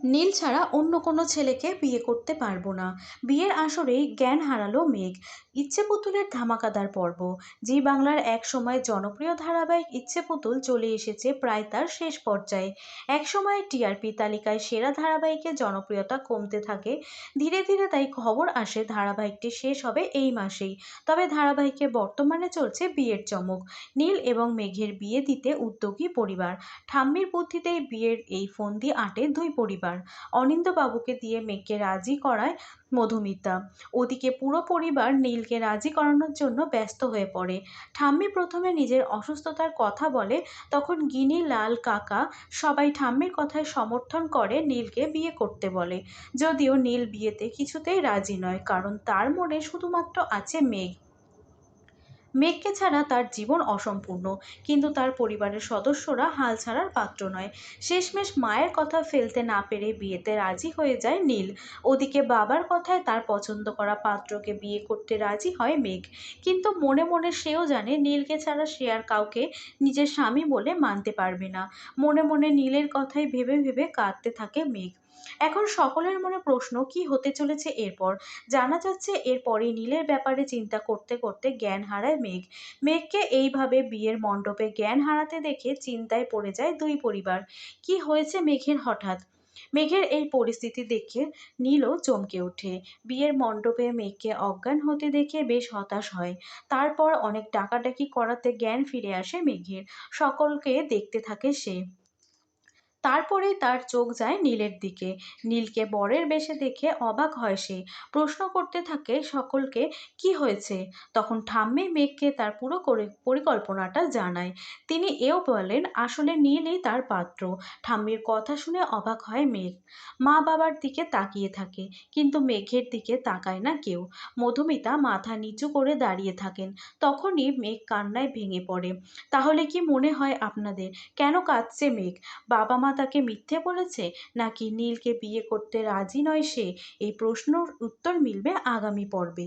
নীল ছাড়া অন্য কোনো ছেলেকে বিয়ে করতে পারব না। বিয়ের আসরেই জ্ঞান হারালো মেঘ। ইচ্ছে পুতুলের ধামাকাদার পর্ব। জি বাংলার এক সময় জনপ্রিয় ধারাবাহিক ইচ্ছে পুতুল চলে এসেছে প্রায় তার শেষ পর্যায়ে। এক সময় টিআরপি তালিকায় সেরা ধারাবাহিকের জনপ্রিয়তা কমতে থাকে। ধীরে ধীরে তাই খবর আসে ধারাবাহিকটি শেষ হবে এই মাসেই। তবে ধারাবাহিকে বর্তমানে চলছে বিয়ের চমক। নীল এবং মেঘের বিয়ে দিতে উদ্যোগী পরিবার। ঠাম্মির বুদ্ধিতেই বিয়ের এই ফন্দি আঁটে দুই পরিবার। অনিন্দবাবুকে দিয়ে মেঘকে রাজি করায় মধুমিতা। ওদিকে পুরো পরিবার নীলকে রাজি করানোর জন্য ব্যস্ত হয়ে পড়ে। ঠাম্মি প্রথমে নিজের অসুস্থতার কথা বলে, তখন গিনি, লাল কাকা সবাই ঠাম্মির কথায় সমর্থন করে নীলকে বিয়ে করতে বলে। যদিও নীল বিয়েতে কিছুতেই রাজি নয়, কারণ তার মনে শুধুমাত্র আছে মেঘ। মেঘকে ছাড়া তার জীবন অসম্পূর্ণ। কিন্তু তার পরিবারের সদস্যরা হাল ছাড়ার পাত্র নয়। শেষমেশ মায়ের কথা ফেলতে না পেরে বিয়েতে রাজি হয়ে যায় নীল। ওদিকে বাবার কথায় তার পছন্দ করা পাত্রকে বিয়ে করতে রাজি হয় মেঘ। কিন্তু মনে মনে সেও জানে নীলকে ছাড়া সে আর কাউকে নিজের স্বামী বলে মানতে পারবে না। মনে মনে নীলের কথাই ভেবে ভেবে কাঁদতে থাকে মেঘ। এখন সকলের মনে প্রশ্ন, কি হতে চলেছে এরপর? জানা যাচ্ছে এরপরই নীলের ব্যাপারে চিন্তা করতে করতে জ্ঞান হারায় মেঘ। মেঘকে এইভাবে বিয়ের মণ্ডপে জ্ঞান হারাতে দেখে চিন্তায় পড়ে যায় দুই পরিবার। কি হয়েছে মেঘের হঠাৎ? মেঘের এই পরিস্থিতি দেখে নীলও চমকে ওঠে। বিয়ের মণ্ডপে মেঘকে অজ্ঞান হতে দেখে বেশ হতাশ হয়। তারপর অনেক ডাকাডাকি করাতে জ্ঞান ফিরে আসে মেঘের। সকলকে দেখতে থাকে সে। তারপরেই তার চোখ যায় নীলের দিকে। নীলকে বরের বেশে দেখে অবাক হয় সে। প্রশ্ন করতে থাকে সকলকে, কি হয়েছে? তখন ঠাম্মি মেঘকে তার পুরো পরিকল্পনাটা জানায়। তিনি এও বলেন, আসলে নীলই তার পাত্র। ঠাম্মির কথা শুনে অবাক হয় মেঘ। মা বাবার দিকে তাকিয়ে থাকে, কিন্তু মেঘের দিকে তাকায় না কেউ। মধুমিতা মাথা নিচু করে দাঁড়িয়ে থাকেন। তখনই মেঘ কান্নায় ভেঙে পড়ে। তাহলে কি মনে হয় আপনাদের? কেন কাঁদছে মেঘ? বাবা মা তাকে মিথ্যে বলেছে নাকি নীলকে বিয়ে করতে রাজি নয় সে? এই প্রশ্নর উত্তর মিলবে আগামী পর্বে।